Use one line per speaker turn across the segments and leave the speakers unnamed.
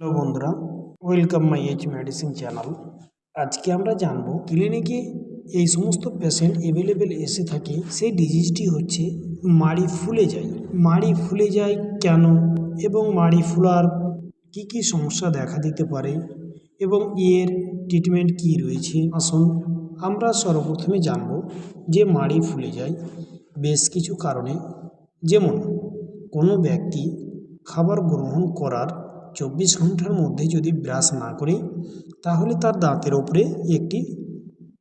Hello বন্ধুরা welcome my H medicine channel আজকে আমরা জানব ক্লিনিকে এই সমস্ত পেশেন্ট অ্যাভেলেবেল এসে থাকে, সেই ডিজিজটি হচ্ছে মাড়ি ফুলে যায়। মাড়ি ফুলে যায় কেন? এবং মাড়ি ফুলার কি কি সমস্যা দেখা দিতে পারে? এবং এর ট্রিটমেন্ট কি রয়েছে? আসুন আমরা সর্বপ্রথমে জানব যে মাড়ি ফুলে যায় বেশ কিছু কারণে। যেমন, কোনো ব্যক্তি খাবার গ্রহণ করার চব্বিশ ঘণ্টার মধ্যে যদি ব্রাশ না করে, তাহলে তার দাঁতের ওপরে একটি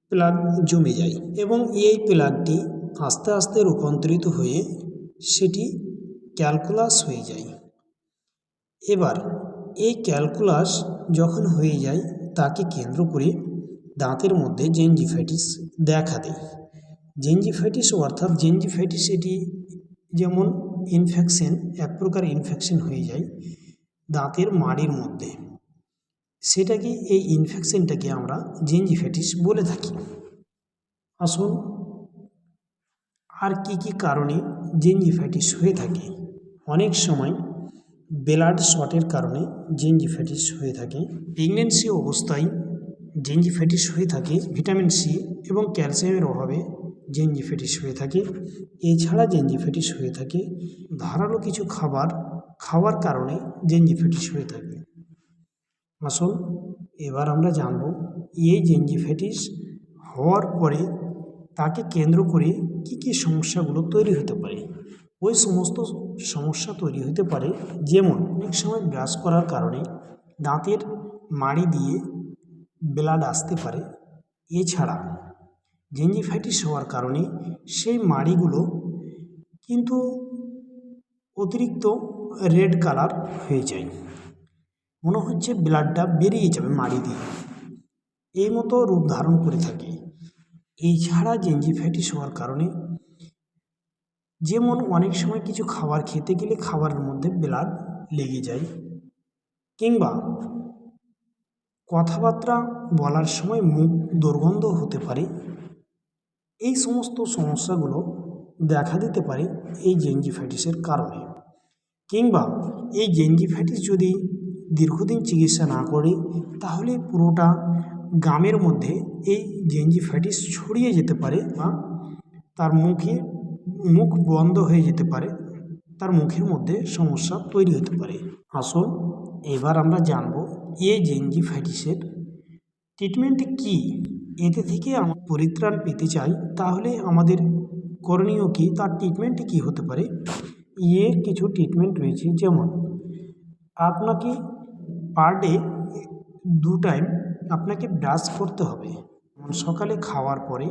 প্লাগ জমে যায় এবং এই প্লাগটি আস্তে আস্তে রূপান্তরিত হয়ে সেটি ক্যালকুলাস হয়ে যায়। এবার এই ক্যালকুলাস যখন হয়ে যায়, তাকে কেন্দ্র করে দাঁতের মধ্যে জেঞ্জিফাইটিস দেখা দেয়। জেঞ্জিফাইটিস অর্থাৎ জেঞ্জিফাইটিস এটি যেমন ইনফেকশন এক প্রকার ইনফেকশন হয়ে যায় দাঁতের মাড়ির মধ্যে। সেটাকে এই ইনফেকশনটাকে আমরা জেঞ্জিফাইটিস বলে থাকি। আসুন, আর কি কি কারণে জেঞ্জিফাইটিস হয়ে থাকে? অনেক সময় ব্লাড শটের কারণে জেঞ্জিফাইটিস হয়ে থাকে। প্রেগনেন্সি অবস্থায় জেঞ্জিফাইটিস হয়ে থাকে ভিটামিন সি এবং ক্যালসিয়ামের অভাবে জেঞ্জিফাইটিস হয়ে থাকে। এছাড়া জেঞ্জিফাইটিস হয়ে থাকে ধারালো কিছু খাবার খাওয়ার কারণে জেঞ্জিফাইটিস হয়ে থাকে। আসুন, এবার আমরা জানব এই জেঞ্জিফাইটিস হওয়ার পরে তাকে কেন্দ্র করে কি কি সমস্যাগুলো তৈরি হতে পারে। ওই সমস্ত সমস্যা তৈরি হতে পারে, যেমন অনেক সময় ব্রাশ করার কারণে দাঁতের মাড়ি দিয়ে ব্লাড আসতে পারে। এছাড়া জেঞ্জিফাইটিস হওয়ার কারণে সেই মাড়িগুলো কিন্তু অতিরিক্ত রেড কালার হয়ে যায়। মনে হচ্ছে ব্লাডটা বেরিয়ে যাবে মাড়ি দিয়ে। এই মতো রূপ ধারণ করে থাকে। এছাড়া জেঞ্জিফাইটিস হওয়ার কারণে যেমন অনেক সময় কিছু খাবার খেতে গেলে খাবারের মধ্যে ব্লাড লেগে যায়। কিংবা কথাবার্তা বলার সময় মুখ দুর্গন্ধ হতে পারে। এই সমস্ত সমস্যাগুলো দেখা দিতে পারে এই জেঞ্জিফাইটিসের কারণে। কিংবা এই জেঞ্জিফাইটিস যদি দীর্ঘদিন চিকিৎসা না করে, তাহলে পুরোটা গ্রামের মধ্যে এই জেঞ্জিফাইটিস ছড়িয়ে যেতে পারে বা তার মুখে মুখ বন্ধ হয়ে যেতে পারে, তার মুখের মধ্যে সমস্যা তৈরি হতে পারে। আসুন এবার আমরা জানব এই জেঞ্জিফাইটিসের ট্রিটমেন্ট কী? এতে থেকে আমরা পরিত্রাণ পেতে চাই, তাহলে আমাদের করণীয় কী? তার ট্রিটমেন্ট কী হতে পারে? এর কিছু ট্রিটমেন্ট রয়েছে, যেমন আপনাকে পার ডে দু টাইম আপনাকে ব্রাশ করতে হবে। সকালে খাওয়ার পরে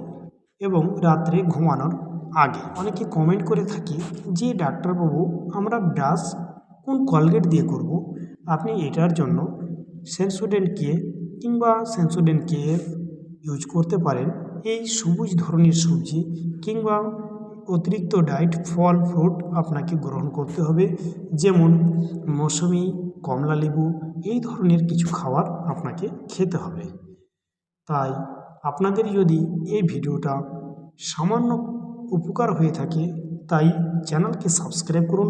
এবং রাত্রে ঘুমানোর আগে। অনেকে কমেন্ট করে থাকি যে ডাক্তারবাবু আমরা ব্রাশ কোন কলগেট দিয়ে করব? আপনি এটার জন্য সেন্সোডেন্ট কে কিংবা সেন্সোডেন্ট কে ইউজ করতে পারেন। এই সবুজ ধরনের সবজি কিংবা অতিরিক্ত ডায়েট ফল ফ্রুট আপনাকে গ্রহণ করতে হবে। যেমন মৌসুমি, কমলা লেবু, এই ধরনের কিছু খাবার আপনাকে খেতে হবে। তাই আপনাদের যদি এই ভিডিওটা সামান্য উপকার হয়ে থাকে, তাই চ্যানেলকে সাবস্ক্রাইব করুন,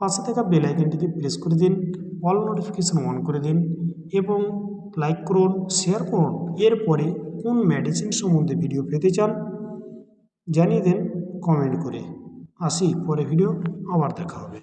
পাশে থাকা বেল আইকনটিকে প্রেস করে দিন অল নোটিফিকেশান অন করে দিন এবং লাইক করুন শেয়ার করুন। এরপরে কোন মেডিসিন সম্বন্ধে ভিডিও পেতে চান, জানিয়ে দেন কমেন্ট করে। আসি পরে ভিডিও আবার দেখা হবে।